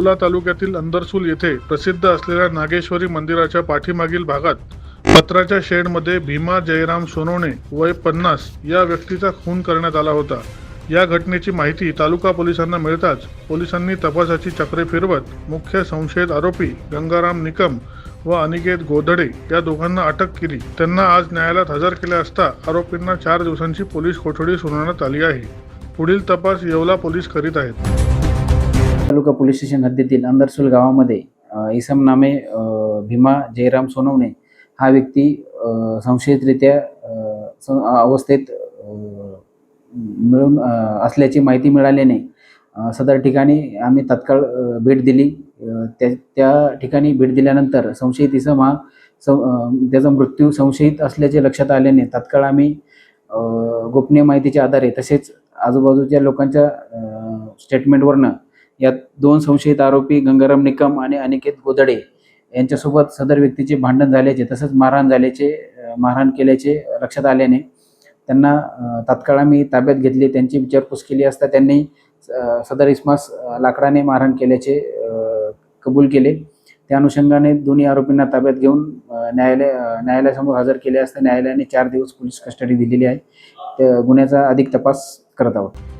अकोला तालुक्यातील अंदरसूल येथे प्रसिद्ध असलेल्या नागेश्वरी मंदिराच्या पाठीमागील भागात पत्राच्या शेडमध्ये भीमा जयराम सोनवणे वय पन्नास या व्यक्तीचा खून करण्यात आला होता. या घटनेची माहिती तालुका पोलिसांना मिळताच पोलिसांनी तपासाची चक्रे फिरवत मुख्य संशयित आरोपी गंगाराम निकम व अनिकेत गोधडे या दोघांना अटक केली. त्यांना आज न्यायालयात हजर केले असता आरोपींना चार दिवसांची पोलीस कोठडी सुनावण्यात आली आहे. पुढील तपास येवला पोलीस करीत आहेत. तालुका पोलीस स्टेशन हद्दीतील अंदरसूल गावामध्ये इसम नामे भीमा जयराम सोनवणे हा व्यक्ती संशयितरित्या अवस्थेत मिळून असल्याची माहिती मिळाल्याने सदर ठिकाणी आम्ही तत्काळ भेट दिली. त्या त्या ठिकाणी भेट दिल्यानंतर संशयित इसम हा सं त्याचा मृत्यू संशयित असल्याचे लक्षात आल्याने तत्काळ आम्ही गोपनीय माहितीच्या आधारे तसेच आजूबाजूच्या लोकांच्या स्टेटमेंटवरनं यात दोन संशयित आरोपी गंगाराम निकम आणि अनिकेत गोदडे यांच्यासोबत सदर व्यक्तीचे भांडण झाल्याचे तसंच मारहाण झाल्याचे मारहाण केल्याचे लक्षात आल्याने त्यांना तात्काळ आम्ही ताब्यात घेतले. त्यांची विचारपूस केली असता त्यांनी सदर इस्मास लाकडाने मारहाण केल्याचे कबूल केले. त्या अनुषंगाने दोन्ही आरोपींना ताब्यात घेऊन न्यायालय न्यायालयासमोर हजर केले असता न्यायालयाने चार दिवस पोलीस कस्टडी दिलेली आहे. त्या गुन्ह्याचा अधिक तपास करत आहोत.